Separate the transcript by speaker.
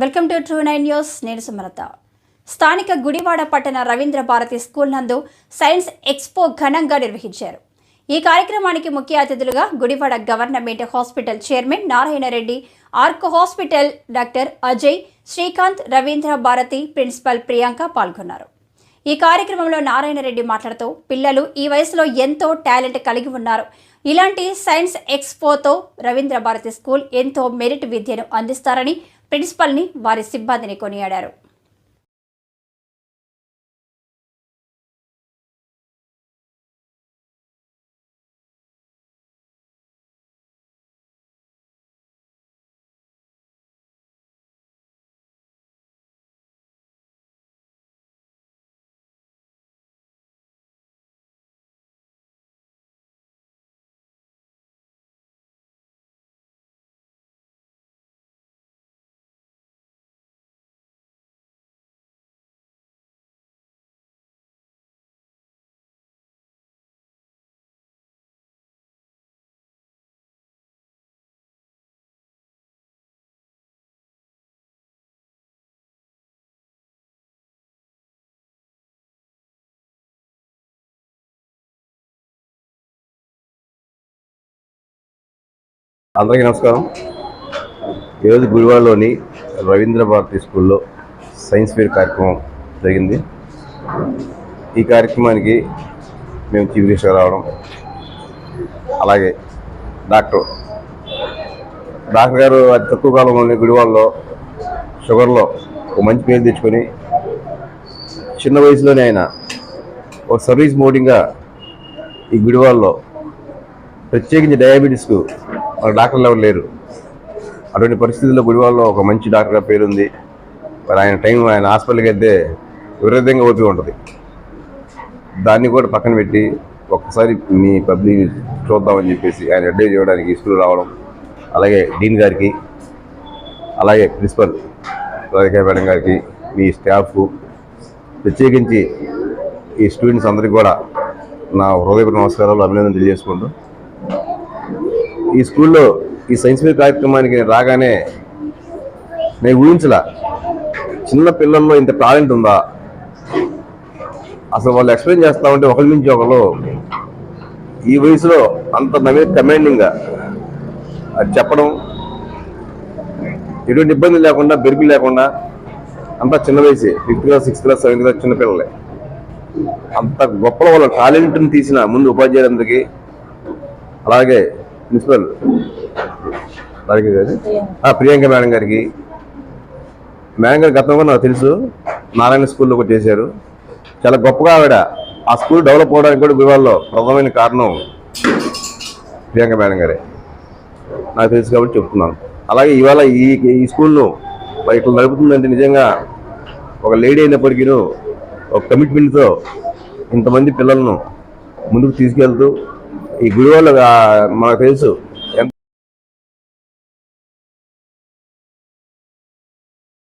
Speaker 1: Welcome to true nine news. నేను సుమలత. స్థానిక గుడివాడ పట్టణ రవీంద్ర భారతి స్కూల్ నందు సైన్స్ ఎక్స్పో ఘనంగా నిర్వహించారు. ఈ కార్యక్రమానికి ముఖ్య అతిథులుగా Gudivada government hospital chairman Narayana Reddy Arc hospital doctor Ajay Srikanth Ravindra Bharati principal Priyanka పాల్గొన్నారు. ఈ కార్యక్రమంలో నారాయణ రెడ్డి మాట్లాడుతూ పిల్లలు ఈ వయసులో ఎంతో టాలెంట్ కలిగి ఉన్నారు. ఇలాంటి సైన్స్ ఎక్స్పోతో రవీంద్ర భారతి స్కూల్ ఎంతో మెరిట్ విద్యను అందిస్తారని ప్రిన్సిపల్ని వారి సిబ్బందిని కొనియాడారు.
Speaker 2: అందరికీ నమస్కారం. ఈరోజు గుడివాడలోని రవీంద్ర భారతి స్కూల్లో సైన్స్ ఫేర్ కార్యక్రమం జరిగింది. ఈ కార్యక్రమానికి మేము చీఫ్ గెస్ట్గా రావడం అలాగే డాక్టర్ డాక్టర్ గారు అతి తక్కువ కాలంలోనే గుడివాడలో షుగర్లో ఒక మంచి పేరు తెచ్చుకొని చిన్న వయసులోనే ఆయన ఒక సర్వీస్ మోడింగ్గా ఈ గుడివాడలో ప్రత్యేకించి డయాబెటీస్కు వాళ్ళ డాక్టర్లు ఎవరు లేరు. అటువంటి పరిస్థితుల్లో గుడివాళ్ళలో ఒక మంచి డాక్టర్గా పేరుంది. మరి ఆయన టైం ఆయన హాస్పిటల్కి వెళ్తే విపరీతంగా ఓపిక ఉంటుంది. దాన్ని కూడా పక్కన పెట్టి ఒక్కసారి మీ పబ్లిక్ చూద్దామని చెప్పేసి ఆయన అడ్వైజ్ చేయడానికి స్కూల్ రావడం అలాగే డీన్ గారికి అలాగే ప్రిన్సిపల్ రాధికా మేడం గారికి మీ స్టాఫ్ ప్రత్యేకించి ఈ స్టూడెంట్స్ అందరికీ కూడా నా హృదయపూర్వ నమస్కారాలు అభినందన తెలియజేసుకుంటూ ఈ స్కూల్లో ఈ సైన్స్ మీద కార్యక్రమానికి నేను రాగానే నేను ఊహించలా చిన్న పిల్లల్లో ఇంత టాలెంట్ ఉందా? అసలు వాళ్ళు ఎక్స్ప్లెయిన్ చేస్తా ఉంటే ఒకరి నుంచి ఒకరు ఈ వయసులో అంత నవే కమాండింగ్గా అది చెప్పడం ఎటువంటి ఇబ్బంది లేకుండా బెరుకు లేకుండా అంతా చిన్న వయసే fifth class sixth class seventh class చిన్న పిల్లలే. అంత గొప్ప వాళ్ళ టాలెంట్ని తీసిన ముందు ఉపాధ్యాయులందరికీ అలాగే ప్రిన్సిపల్ గారు ఆ, ప్రియాంక మేడం గారికి. మేడం గారి గతంలో నాకు తెలుసు నారాయణ స్కూల్లో కూడా చేశారు. చాలా గొప్పగా ఆవిడ. ఆ స్కూల్ డెవలప్ అవడానికి కూడా గురువాల్లో ప్రధానమైన కారణం ప్రియాంక మేడం గారే. నాకు తెలుసు కాబట్టి చెప్తున్నాను. అలాగే ఇవాళ ఈ ఈ స్కూల్ను మరి ఇట్లా నడుపుతుందంటే నిజంగా ఒక లేడీ అయినప్పటికీ ఒక కమిట్మెంట్తో ఇంతమంది పిల్లలను ముందుకు తీసుకెళ్తూ ఈ గుడివాళ్ళు మనకు తెలుసు.